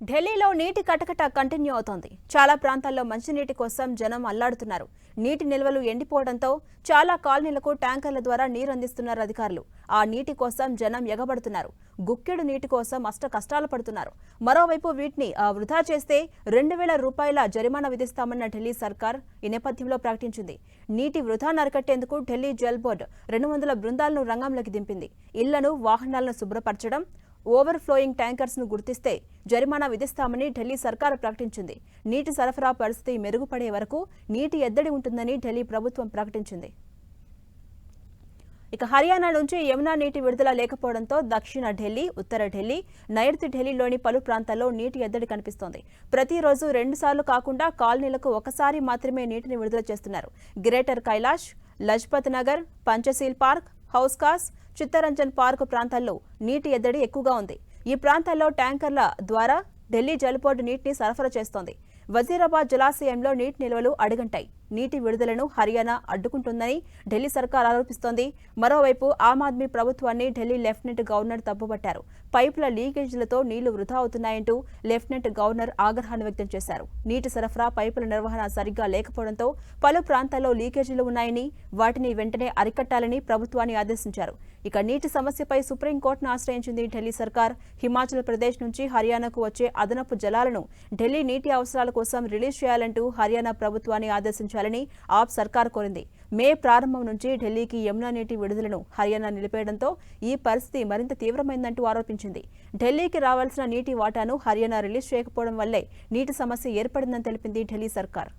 ఢిల్లీలో నీటి కటకట కంటిన్యూ అవుతోంది. చాలా ప్రాంతాల్లో మంచినీటి కోసం జనం అల్లాడుతున్నారు. నీటి నిల్వలు ఎండిపోవడంతో చాలా కాలనీలకు ట్యాంకర్ల ద్వారా నీరు అందిస్తున్నారు అధికారులు. ఆ నీటి కోసం జనం ఎగబడుతున్నారు. గుక్కెడు నీటి కోసం అష్ట కష్టాలు పడుతున్నారు. మరోవైపు వీటిని వృధా చేస్తే రెండు వేల రూపాయల జరిమానా విధిస్తామన్న ఢిల్లీ సర్కార్ ఈ నేపథ్యంలో ప్రకటించింది. నీటి వృధా నరకట్టేందుకు ఢిల్లీ జల్ బోర్డు రెండు వందల బృందాలను రంగంలోకి దింపింది. ఇళ్ళను వాహనాలను శుభ్రపరచడం ఓవర్ ఫ్లోయింగ్ ట్యాంకర్స్ను గుర్తిస్తే జరిమానా విధిస్తామని ఢిల్లీ సర్కారు ప్రకటించింది. నీటి సరఫరా పరిస్థితి మెరుగుపడే వరకు నీటి ఎద్దడి ఉంటుందని ఢిల్లీ ప్రభుత్వం ప్రకటించింది. ఇక హర్యానా నుంచి యమునా నీటి విడుదల లేకపోవడంతో దక్షిణ ఢిల్లీ ఉత్తర ఢిల్లీ నైరుతి ఢిల్లీలోని పలు ప్రాంతాల్లో నీటి ఎద్దడి కనిపిస్తోంది. ప్రతిరోజు రెండుసార్లు కాకుండా కాలనీలకు ఒకసారి మాత్రమే నీటిని విడుదల చేస్తున్నారు. Greater Kailash Lajpat Nagar Panchsheel Park Hauz Khas Chittaranjan Park ప్రాంతాల్లో నీటి ఎద్దడి ఎక్కువగా ఉంది. ఈ ప్రాంతాల్లో ట్యాంకర్ల ద్వారా ఢిల్లీ జల్ బోర్డు నీటిని సరఫరా చేస్తోంది. వజీరాబాద్ జలాశయంలో నీటి నిల్వలు అడుగంటాయి. నీటి విడుదలను హర్యానా అడ్డుకుంటుందని ఢిల్లీ సర్కార్ ఆరోపిస్తోంది. మరోవైపు ఆమ్ ఆద్మీ ప్రభుత్వాన్ని ఢిల్లీ లెఫ్టినెంట్ గవర్నర్ తప్పుబట్టారు పైపుల లీకేజీలతో నీళ్ళు వృధా అవుతున్నాయంటూ లెఫ్టినెంట్ గవర్నర్ ఆగ్రహాన్ని వ్యక్తం చేశారు. నీటి సరఫరా పైపుల నిర్వహణ సరిగ్గా లేకపోవడంతో పలు ప్రాంతాల్లో లీకేజీలు ఉన్నాయని వాటిని వెంటనే అరికట్టాలని ప్రభుత్వాన్ని ఆదేశించారు. ఇక నీటి సమస్యపై సుప్రీంకోర్టును ఆశ్రయించింది ఢిల్లీ సర్కార్. హిమాచల్ ప్రదేశ్ నుంచి హర్యానాకు వచ్చే అదనపు జలాలను ఢిల్లీ నీటి అవసరాల కోసం రిలీజ్ చేయాలంటూ హర్యానా ప్రభుత్వాన్ని ఆదేశించారు. ఆదేశించాలని ఆప్ సర్కార్ కోరింది. మే ప్రారంభం నుంచి ఢిల్లీకి యమునా నీటి విడుదలను హర్యానా నిలిపేయడంతో ఈ పరిస్థితి మరింత తీవ్రమైందంటూ ఆరోపించింది. ఢిల్లీకి రావాల్సిన నీటి వాటాను హర్యానా రిలీజ్ చేయకపోవడం వల్లే నీటి సమస్య ఏర్పడిందని తెలిపింది ఢిల్లీ సర్కార్.